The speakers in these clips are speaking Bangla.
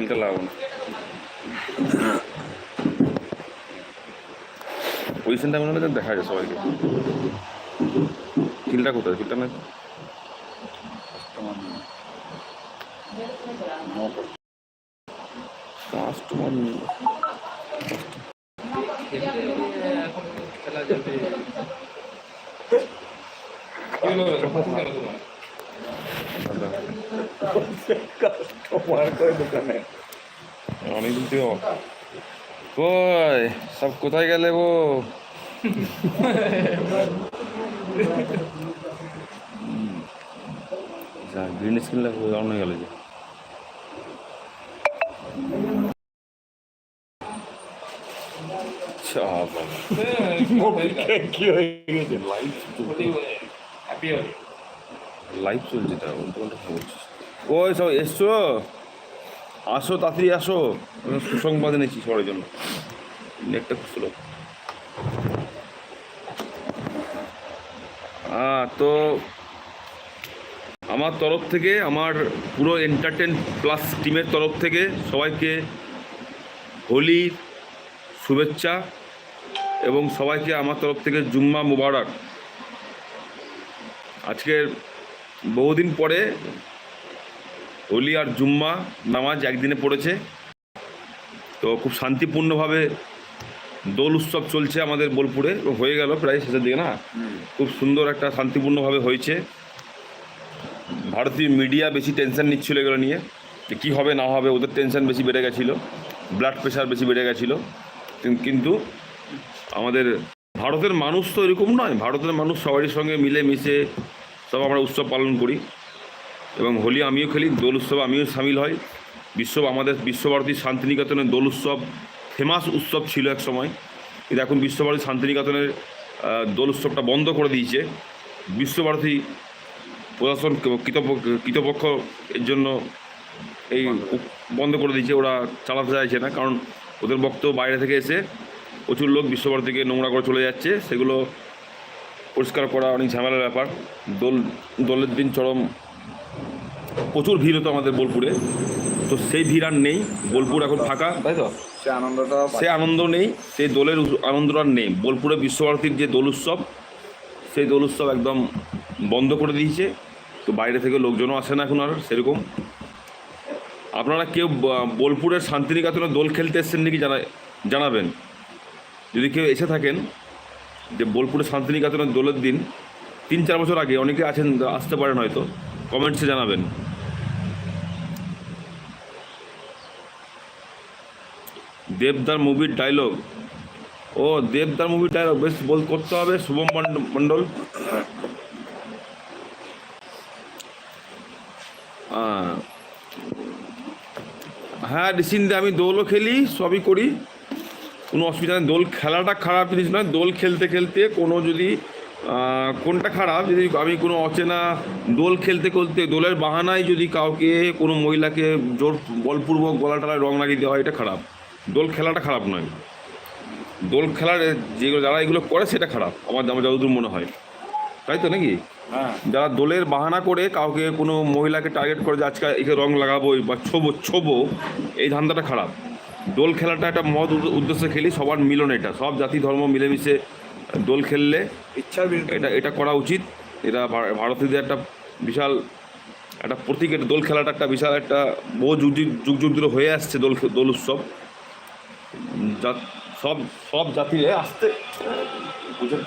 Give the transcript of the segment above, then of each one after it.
খিলটা লাগাবো পজিশনটা মনে হলে দেখা যায় সবাইকে। খিলটা কোথায়? খিলটা না কাস্টমার অনেকদিন থেকে কই সব কোথায় গেলে গো যা গ্রিন স্ক্রিন লাগবে অন হয়ে গেল যে চাপ কি হয়ে গেছে লাইভ লাইভ চলছে তা উল্টো পাল্টা কথা বলছিস ওই সব এসছো? আসো, তাড়াতাড়ি আসো। সুসংবাদ এনেছি সবার জন্য। নেটটা খুব হ্যাঁ তো আমার তরফ থেকে, আমার পুরো এন্টারটেন প্লাস টিমের তরফ থেকে সবাইকে হোলির শুভেচ্ছা এবং সবাইকে আমার তরফ থেকে জুম্মা মুবারক। আজকের বহুদিন পরে হোলি আর জুম্মা নামাজ একদিনে পড়েছে। তো খুব শান্তিপূর্ণভাবে দোল উৎসব চলছে আমাদের বোলপুরে হয়ে গেল প্রায় শেষের দিকে না? খুব সুন্দর একটা শান্তিপূর্ণভাবে হয়েছে। ভারতীয় মিডিয়া বেশি টেনশন নিচ্ছিল এগুলো নিয়ে যে কী হবে না হবে ওদের টেনশন বেশি বেড়ে গেছিল ব্লাড প্রেশার বেশি বেড়ে গেছিল। কিন্তু আমাদের ভারতের মানুষ তো এরকম নয় ভারতের মানুষ সবারই সঙ্গে মিলে মিশে সব আমরা উৎসব পালন করি। এবং হোলি আমিও খেলি, দোল উৎসব আমিও সামিল হই বিশ্ব আমাদের, বিশ্বভারতী শান্তিনিকেতনের দোল উৎসব, ফেমাস উৎসব ছিল এক সময়। কিন্তু এখন বিশ্বভারতী শান্তিনিকেতনের দোল উৎসবটা বন্ধ করে দিয়েছে। বিশ্বভারতী প্রশাসন কৃতপক্ষ এর জন্য এই বন্ধ করে দিয়েছে। ওরা চালাতে চাইছে না, কারণ ওদের বক্তব্য বাইরে থেকে এসে প্রচুর লোক বিশ্বভারতীকে নোংরা করে চলে যাচ্ছে। সেগুলো পরিষ্কার করা অনেক ঝামেলার ব্যাপার। দোল, দোলের দিন চরম প্রচুর ভিড় হতো আমাদের বোলপুরে। তো সেই ভিড় আর নেই বোলপুর এখন ফাঁকা। তাই তো? সে আনন্দটা সে আনন্দ নেই সেই দোলের আনন্দ আর নেই। বোলপুরে বিশ্বভারতীর যে দোল উৎসব সেই দোল উৎসব একদম বন্ধ করে দিয়েছে। তো বাইরে থেকে লোকজনও আসে না এখন আর সেরকম। আপনারা কেউ বোলপুরের শান্তিনিকেতনে দোল খেলতে এসছেন নাকি জানা জানাবেন? যদি কেউ এসে থাকেন যে বোলপুরের শান্তিনিকেতনের দোলের দিন তিন চার বছর আগে অনেকে আছেন আসতে পারেন হয়তো। কমেন্টসে জানাবেন। দেবদার মুভির ডায়লগ ও, দেবদার মুভির ডায়লগ বেশ বল করতে হবে, শুভম মণ্ড- মণ্ডল হ্যাঁ রিসিনদে আমি দোলও খেলি, সবই করি। কোনো অসুবিধা নেই, দোল খেলাটা খারাপ জিনিস নয়, দোল খেলতে খেলতে কোনো যদি কোনটা খারাপ, যদি আমি কোনো অচেনা দোল খেলতে খেলতে দোলের বাহানায় যদি কাউকে, কোনো মহিলাকে জোর বলপূর্বক গলা টলায় রং লাগিয়ে দেওয়া এটা খারাপ। দোল খেলাটা খারাপ নয়। দোল খেলার যেগুলো যারা এগুলো করে সেটা খারাপ আমার আমার যতদূর মনে হয়। তাই তো নাকি? হ্যাঁ। যারা দোলের বাহানা করে কাউকে কোনো মহিলাকে টার্গেট করে যে আজকে একে রং লাগাবো বা ছোবো ছোবো এই ধান্দাটা খারাপ। দোল খেলাটা একটা উদ্দ- উদ্দেশ্যে খেলি সবার মিলন এটা। সব জাতি ধর্ম মিলেমিশে দোল খেললে বিরুদ্ধে এটা এটা করা উচিত। এটা ভারতীয়দের একটা বিশাল একটা প্রতীক। এটা দোল খেলাটা একটা বিশাল একটা বহু যুগ যুগ- যুগ ধরে হয়ে আসছে দোল দোল উৎসব। সব সব জাতির আসতে। বুঝেন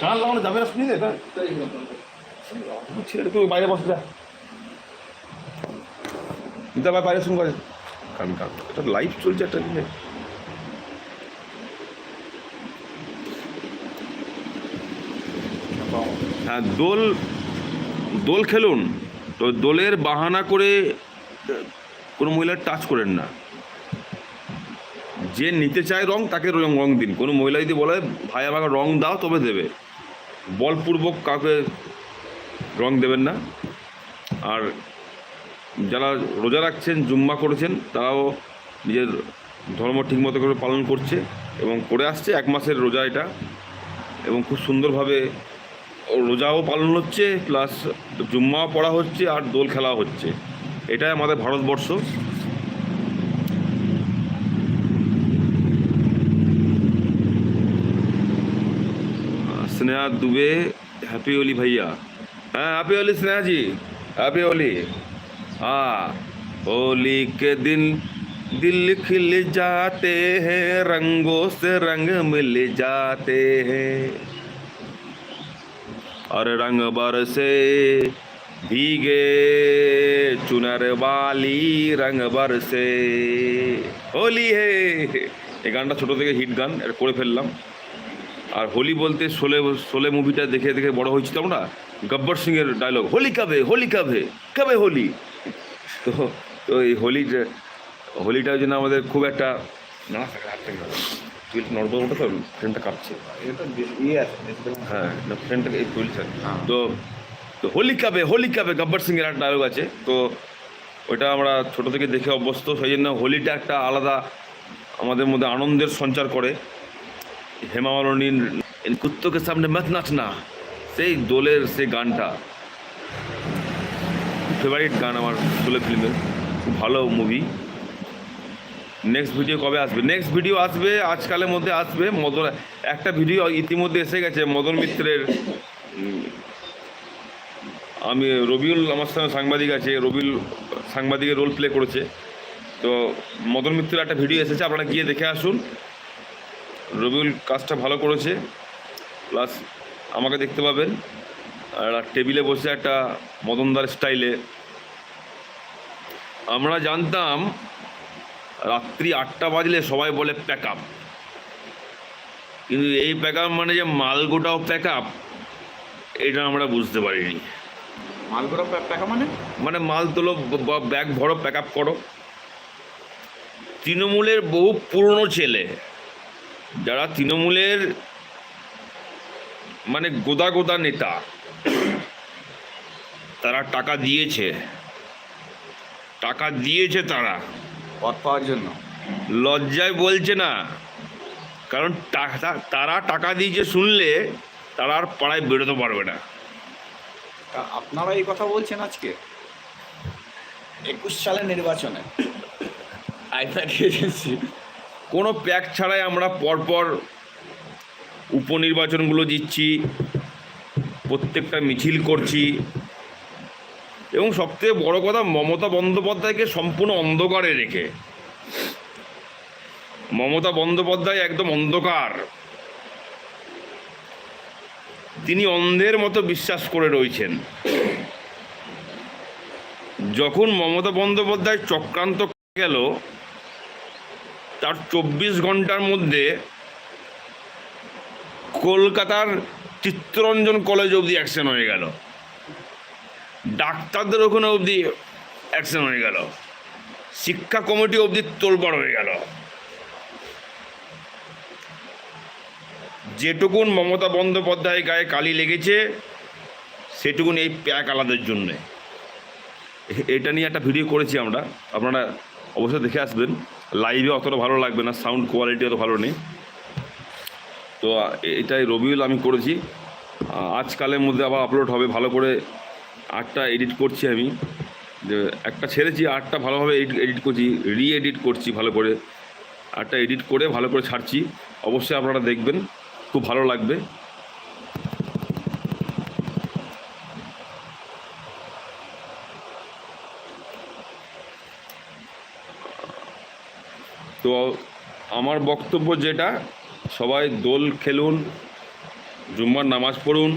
গান লাগানো যাবে না শুনি এটা ছেলেটা তুই বাইরে বসে, যা। দিদা ভাই বাইরে শুন করে কারণ কারণ এটা লাইভ চলছে একটা জিনিস হ্যাঁ দোল দোল খেলুন। তো দোলের বাহানা করে কোনো মহিলার টাচ করেন না। যে নিতে চায় রং, তাকে রং রং দিন। কোনো মহিলা যদি বলে, ভাই, আমাকে রং দাও, তবে দেবে। বলপূর্বক কাউকে রং দেবেন না। আর যারা রোজা রাখছেন, জুম্মা করেছেন, তারাও নিজের ধর্ম ঠিকমতো করে পালন করছে এবং করে আসছে। এক মাসের রোজা এটা। এবং খুব সুন্দরভাবে রোজাও পালন হচ্ছে, প্লাস জুম্মাও পড়া হচ্ছে আর দোল খেলা হচ্ছে। এটাই আমাদের ভারতবর্ষ। स्नेहा दुबे हैप्पी होली भैया हाँ हैप्पी होली स्नेहा जी हैप्पी होली हाँ होली के दिन दिल खिल जाते हैं रंगों से रंग मिल जाते हैं और रंग बरसे भीगे चुनर वाली रंग बरसे হোলি হে এই গানটা ছোটো থেকে হিট গান এটা করে ফেললাম আর হোলি বলতে শোলে শোলে মুভিটা দেখে দেখে বড় হয়েছি তো আমরা। গব্বর সিংয়ের ডায়লগ হোলি কবে হোলি কবে কবে হোলি? তো তো এই হোলি হোলিটার জন্য আমাদের খুব একটা না তুই ওটা তো ফ্রেন্ডটা কাঁপছে। হ্যাঁ না ফ্রেন্ডটাকে এই তুলছে তো তো হোলি কাবে হোলি কাবে? গব্বর সিংয়ের একটা ডায়লগ আছে। তো ওটা আমরা ছোট থেকে দেখে অভ্যস্ত। সেই জন্য হোলিটা একটা আলাদা আমাদের মধ্যে আনন্দের সঞ্চার করে। হেমা মালিনীর "ইন সামনে মত নাচনা সেই দোলের সেই গানটা। ফেভারিট গান আমার দোলে ফিল্মের খুব ভালো মুভি নেক্সট ভিডিও কবে আসবে? নেক্সট ভিডিও আসবে, আজকালের মধ্যে আসবে। মদন, একটা ভিডিও ইতিমধ্যে এসে গেছে, মদন মিত্রের। আমি রবিউল, আমার সঙ্গে সাংবাদিক আছে, রবিউল সাংবাদিকের রোল প্লে করেছে। তো মদন মিত্রের একটা ভিডিও এসেছে, আপনারা গিয়ে দেখে আসুন। রবিউল কাজটা ভালো করেছে প্লাস আমাকে দেখতে পাবেন। আর টেবিলে বসে একটা মদনদার স্টাইলে। আমরা জানতাম রাত্রি আটটা বাজলে সবাই বলে প্যাক আপ। কিন্তু এই প্যাক আপ মানে যে মালগোটাও প্যাক আপ এটা আমরা বুঝতে পারিনি। মালগোড়া টাকা মানে? মানে মাল তোলো ব্যাগ ভরো প্যাক আপ করো। তৃণমূলের বহু পুরনো ছেলে। যারা তৃণমূলের মানে গোদা গোদা নেতা তারা টাকা দিয়েছে। টাকা দিয়েছে তারা। পথ পাওয়ার জন্য। লজ্জায় বলছে না। কারণ তারা টাকা দিয়েছে শুনলে তারা আর পাড়ায় বেরোতে পারবে না। তা আপনারা এই কথা বলছেন আজকে? একুশ সালের নির্বাচনে। আইপ্যাড এজেন্সি কোনো প্যাক ছাড়াই আমরা পরপর উপনির্বাচনগুলো দিচ্ছি, প্রত্যেকটা মিছিল করছি। এবং সবথেকে বড় কথা, মমতা বন্দ্যোপাধ্যায়কে সম্পূর্ণ অন্ধকারে রেখে। মমতা বন্দ্যোপাধ্যায় একদম অন্ধকার। তিনি অন্ধের মতো বিশ্বাস করে রয়েছেন। যখন মমতা বন্দ্যোপাধ্যায় চক্রান্ত গেল তার চব্বিশ ঘণ্টার মধ্যে কলকাতার চিত্তরঞ্জন কলেজ অবধি অ্যাকশন হয়ে গেল। ডাক্তারদের ওখানে অবধি অ্যাকশন হয়ে গেল। শিক্ষা কমিটি অবধি তোলপাড় হয়ে গেল। যেটুকুন মমতা বন্দ্যোপাধ্যায় গায়ে কালি লেগেছে, সেটুকুন এই প্যাক আলাদের জন্যে। এটা নিয়ে একটা ভিডিও করেছি আমরা। আপনারা অবশ্যই দেখে আসবেন। লাইভে অতটা ভালো লাগবে না সাউন্ড কোয়ালিটি অত ভালো নেই। তো, এটাই রবিউল আমি করেছি। আজকালের মধ্যে আবার আপলোড হবে, ভালো করে আটটা এডিট করছি আমি। যে, একটা ছেড়েছি, আটটা ভালোভাবে এডিট এডিট করছি রি এডিট করছি ভালো করে। আটটা এডিট করে ভালো করে ছাড়ছি। অবশ্যই আপনারা দেখবেন, খুব ভালো লাগবে। তো আমার বক্তব্য যেটা, সবাই দোল খেলুন, জুম্মার নামাজ পড়ুন,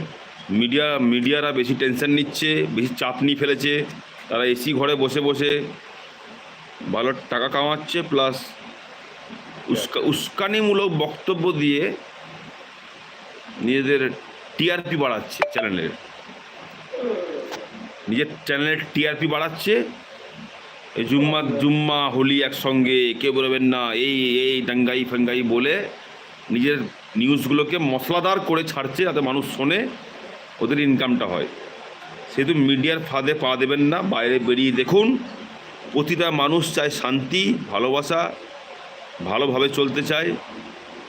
মিডিয়া, মিডিয়ারা বেশি টেনশন নিচ্ছে, বেশি চাপ নিয়ে ফেলেছে, তারা এসি ঘরে বসে বসে ভালো টাকা কামাচ্ছে প্লাস উস্কা, উস্কানিমূলক বক্তব্য দিয়ে নিজেদের টিআরপি বাড়াচ্ছে চ্যানেলের নিজের চ্যানেলের টিআরপি বাড়াচ্ছে। এই জুম্মা জুম্মা, হোলি একসঙ্গে, কে বলবেন না, এই এই দাঙ্গাই ফাঙ্গাই বলে নিজের নিউজগুলোকে মশলাদার করে ছাড়ছে যাতে মানুষ শোনে, ওদের ইনকামটা হয়। সেহেতু মিডিয়ার ফাঁদে পা দেবেন না, বাইরে বেরিয়ে দেখুন, প্রতিটা মানুষ চায় শান্তি, ভালোবাসা, ভালোভাবে চলতে চায়,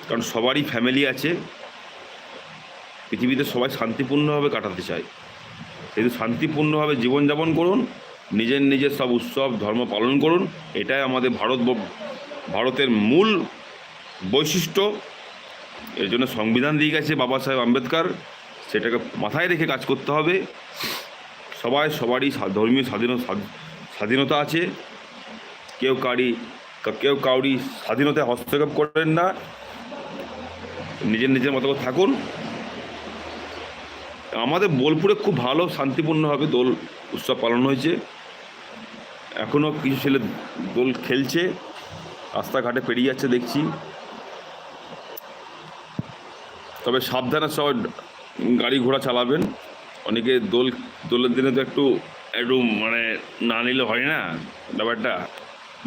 কারণ সবারই ফ্যামিলি আছে। পৃথিবীতে সবাই শান্তিপূর্ণভাবে কাটাতে চায়। সেহেতু শান্তিপূর্ণভাবে জীবনযাপন করুন নিজের নিজের সব উৎসব, ধর্ম পালন করুন। এটাই আমাদের ভারত ভারতের মূল বৈশিষ্ট্য। এর জন্য সংবিধান দিয়ে গেছে বাবা সাহেব আম্বেদকর। সেটাকে মাথায় রেখে কাজ করতে হবে। সবাই, সবারই ধর্মীয় স্বাধীনতা স্বাধীনতা আছে। কেউ কারি কেউ কাউরি স্বাধীনতায় হস্তক্ষেপ করেন না। নিজের নিজের মতো থাকুন। আমাদের বোলপুরে খুব ভালো শান্তিপূর্ণভাবে দোল উৎসব পালন হয়েছে। এখনও কিছু ছেলে দোল খেলছে, রাস্তাঘাটে পেরিয়ে যাচ্ছে দেখছি। তবে সাবধানে সব গাড়ি ঘোড়া চালাবেন। অনেকে দোল, দোলের দিনে তো একটু একটু মানে না নিলে হয় না, ব্যাপারটা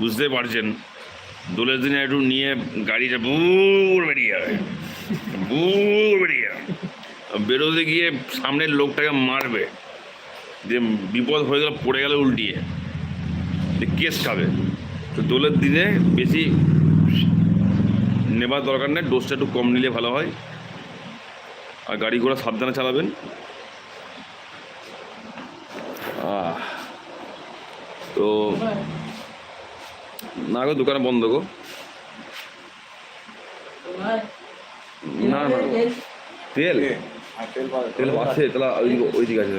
বুঝতে পারছেন। দোলের দিনে একটু নিয়ে গাড়িটা বুর বেরিয়ে যাবে বুর বেরিয়ে যাবে বেরোতে গিয়ে সামনের লোকটাকে মারবে, যে বিপদ হয়ে গেলে পড়ে গেলে উল্টিয়ে। যে কেস খাবে তো দোলের দিনে বেশি নেবার দরকার নেই ডোজটা একটু কম নিলে ভালো হয়। আর গাড়ি ঘোড়া সাবধানে চালাবেন। তো না গো, দোকানে বন্ধ গো। না না তেল? তেল আছে, তাহলে ওই দিকে আছে।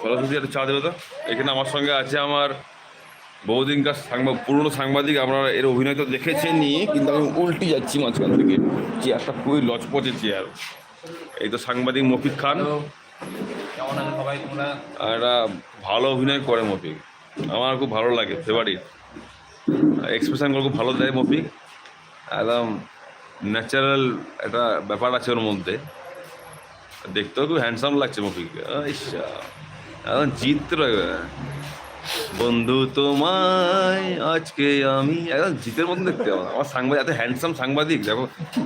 সরস্বতী একটা চা দেবে তো। এখানে আমার সঙ্গে আছে আমার বহুদিনকার সাংবাদ পুরনো সাংবাদিক। আপনারা এর অভিনয় তো দেখেছেনই কিন্তু আমি উল্টি যাচ্ছি মাঝখান থেকে। চেয়ারটা খুবই লচপচে চেয়ার। এই তো সাংবাদিক মফিক খান। আর একটা ভালো অভিনয় করে মফিক আমার খুব ভালো লাগে ফেভারিট এক্সপ্রেশনগুলো খুব ভালো দেয় মফিক একদম ন্যাচারাল একটা ব্যাপার আছে ওর মধ্যে। দেখতেও খুব হ্যান্ডসাম লাগছে মফিক। ইসা একদম চিত্র বন্ধু তোমায় আজকে আমি একদম জিতের মতন দেখতে আমার আমার সাংবাদিক এত হ্যান্ডসাম সাংবাদিক দেখো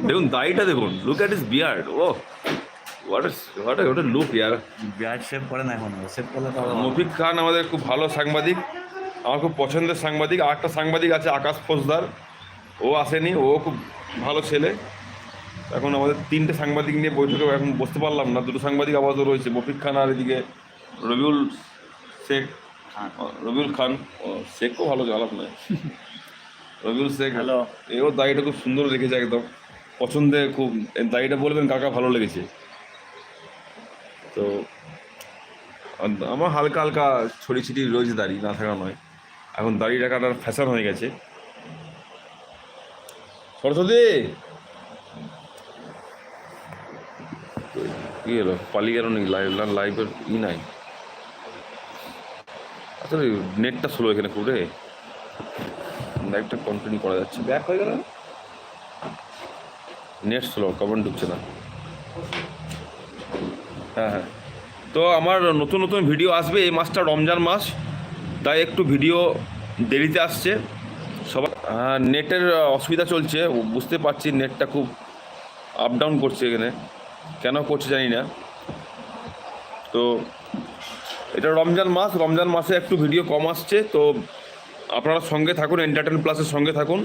দেখুন দাড়িটা দেখুন লুক অ্যাট ইস বিয়ার্ড ও লুক ইয়ার। বিরাট সেভ করে না এখন সেভ করলে মফিক খান আমাদের খুব ভালো সাংবাদিক আমার খুব পছন্দের সাংবাদিক আর একটা সাংবাদিক আছে আকাশ ফৌজদার ও আসেনি ও খুব ভালো ছেলে। এখন আমাদের তিনটে সাংবাদিক নিয়ে বৈঠকে এখন বসতে পারলাম না। দুটো সাংবাদিক আপাতত রয়েছে মফিক খান আর এদিকে রবিউল শেখ রবিউল খান। ও শেখও ভালো চালাক নয়। রবিউল শেখ হ্যালো। এও দাড়িটা খুব সুন্দর রেখেছে একদম। পছন্দে খুব দাড়িটা বলবেন কাকা ভালো লেগেছে। তো আমার হালকা হালকা ছড়ি ছিটি রয়েছে দাড়ি না থাকা নয়। এখন দাড়ি রাখাটার ফ্যাশন হয়ে গেছে। সরস্বতী! কি হলো পালিয়ে গেল নাকি লাইভ লাইভের ই নাই। আসলে নেটটা স্লো এখানে খুব রে। লাইভটা কন্টিনিউ করা যাচ্ছে। ব্যাক হয়ে গেল? নেট স্লো কমেন্ট ঢুকছে না। হ্যাঁ হ্যাঁ। তো আমার নতুন নতুন ভিডিও আসবে এই মাসটা রমজান মাস। তাই একটু ভিডিও দেরিতে আসছে। সবার হ্যাঁ নেটের অসুবিধা চলছে। বুঝতে পারছি নেটটা খুব আপ ডাউন করছে এখানে। কেন করছে জানি না। তো এটা রমজান মাস, রমজান মাসে একটু ভিডিও কম আসছে, তো আপনারা সঙ্গে থাকুন এন্টারটেন প্লাসের সঙ্গে থাকুন।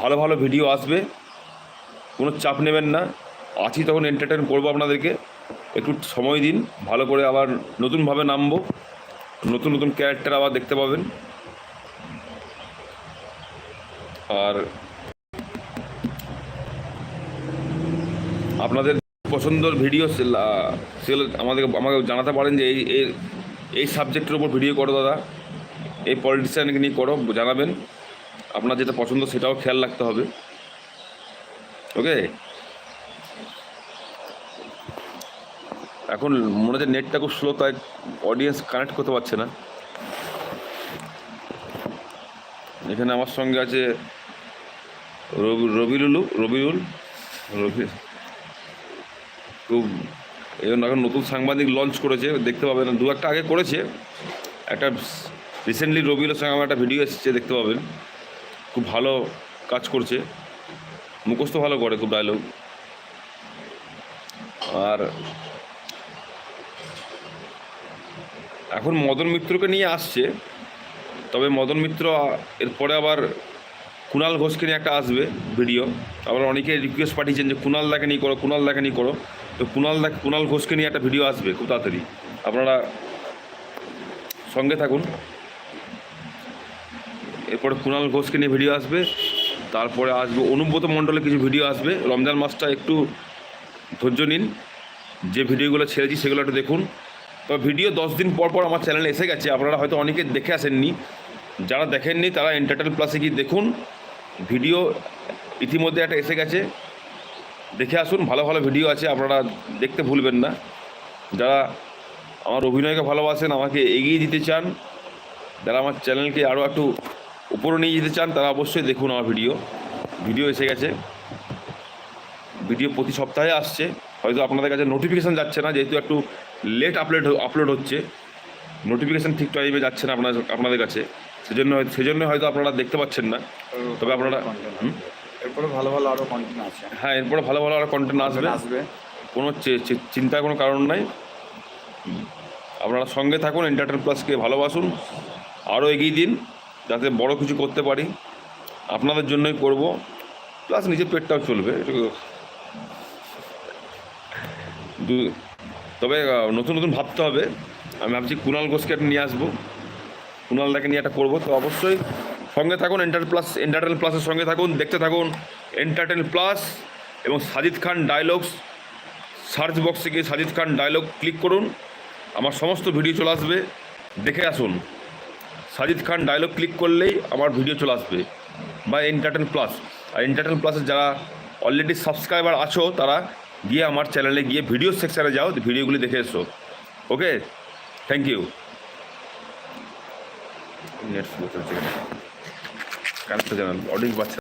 ভালো ভালো ভিডিও আসবে, কোনো চাপ নেবেন না। আছি তখন এন্টারটেন করব আপনাদেরকে, একটু সময় দিন, ভালো করে আবার নতুনভাবে নামবো। নতুন নতুন ক্যারেক্টার আবার দেখতে পাবেন। আর আপনাদের পছন্দের ভিডিও সেগুলো আমাদেরকে আমাকে জানাতে পারেন যে এই এই সাবজেক্টের উপর ভিডিও করো দাদা। এই পলিটিশিয়ানকে নিয়ে করো, জানাবেন। আপনার যেটা পছন্দ সেটাও খেয়াল রাখতে হবে। ওকে? এখন মনে হচ্ছে নেটটা খুব স্লো তাই অডিয়েন্স কানেক্ট করতে পারছে না। এখানে আমার সঙ্গে আছে রবি রবিউলু রবিউল রবি খুব এই জন্য এখন নতুন সাংবাদিক লঞ্চ করেছে, দেখতে পাবেন। দু একটা আগে করেছে। একটা রিসেন্টলি রবিউলের সঙ্গে আমার একটা ভিডিও এসেছে, দেখতে পাবেন। খুব ভালো কাজ করছে। মুখস্থ ভালো করে খুব ডায়লগ আর এখন মদন মিত্রকে নিয়ে আসছে। তবে মদন মিত্র এরপরে আবার কুণাল ঘোষকে নিয়ে একটা আসবে ভিডিও আবার অনেকে রিকোয়েস্ট পাঠিয়েছেন যে কুণাল দাকে নিয়ে করো কুণাল দাকে নিয়ে করো। তো কুণাল দা কুণাল ঘোষকে নিয়ে একটা ভিডিও আসবে খুব তাড়াতাড়ি। আপনারা সঙ্গে থাকুন। এরপরে কুণাল ঘোষকে নিয়ে ভিডিও আসবে, তারপরে আসবে অনুব্রত মণ্ডলের কিছু ভিডিও আসবে। রমজান মাসটা একটু ধৈর্য নিন, যে ভিডিওগুলো ছেড়েছি সেগুলো একটু দেখুন। তবে ভিডিও দশ দিন পর পর আমার চ্যানেলে এসে গেছে, আপনারা হয়তো অনেকে দেখে আসেননি। যারা দেখেননি তারা এন্টারটেল প্লাসে গিয়ে দেখুন। ভিডিও ইতিমধ্যে একটা এসে গেছে। দেখে আসুন ভালো ভালো ভিডিও আছে আপনারা দেখতে ভুলবেন না। যারা আমার অভিনয়কে ভালোবাসেন আমাকে এগিয়ে দিতে চান যারা আমার চ্যানেলকে আরও একটু উপরে নিয়ে যেতে চান তারা অবশ্যই দেখুন আমার ভিডিও ভিডিও এসে গেছে। ভিডিও প্রতি সপ্তাহে আসছে। হয়তো আপনাদের কাছে নোটিফিকেশান যাচ্ছে না যেহেতু একটু লেট আপলোড আপলোড হচ্ছে। নোটিফিকেশান ঠিক টাইমে যাচ্ছে না আপনার আপনাদের কাছে। সেজন্য সেজন্য হয়তো আপনারা দেখতে পাচ্ছেন না। তবে আপনারা? এরপরে ভালো ভালো আরও কন্টেন্ট আছে হ্যাঁ এরপরে ভালো ভালো আরও কন্টেন্ট আসবে। আসবে। কোনো চিন্তার কোনো কারণ নাই। আপনারা সঙ্গে থাকুন এন্টারটেন প্লাসকে ভালোবাসুন। আরও এগিয়ে দিন যাতে বড় কিছু করতে পারি। আপনাদের জন্যই করব। প্লাস নিজের পেটটাও চলবে। তবে নতুন নতুন ভাবতে হবে। আমি ভাবছি কুণাল ঘোষকে একটা নিয়ে আসব। কুণালদাকে নিয়ে একটা করব। তো অবশ্যই সঙ্গে থাকুন এন্টার প্লাস এন্টারটেন প্লাসের সঙ্গে থাকুন, দেখতে থাকুন এন্টারটেন প্লাস এবং সাজিদ খান ডায়লগস সার্চ বক্সে গিয়ে সাজিদ খান ডায়লগ ক্লিক করুন। আমার সমস্ত ভিডিও চলে আসবে, দেখে আসুন। সাজিদ খান ডায়লগ ক্লিক করলেই আমার ভিডিও চলে আসবে। বা এন্টারটেন প্লাস আর এন্টারটেন প্লাসে যারা অলরেডি সাবস্ক্রাইবার আছো, তারা গিয়ে আমার চ্যানেলে গিয়ে ভিডিও সেকশানে যাও ভিডিওগুলি দেখে এসো। ওকে থ্যাংক ইউ নেট চলছে কানেক্ট জানান বাচ্চা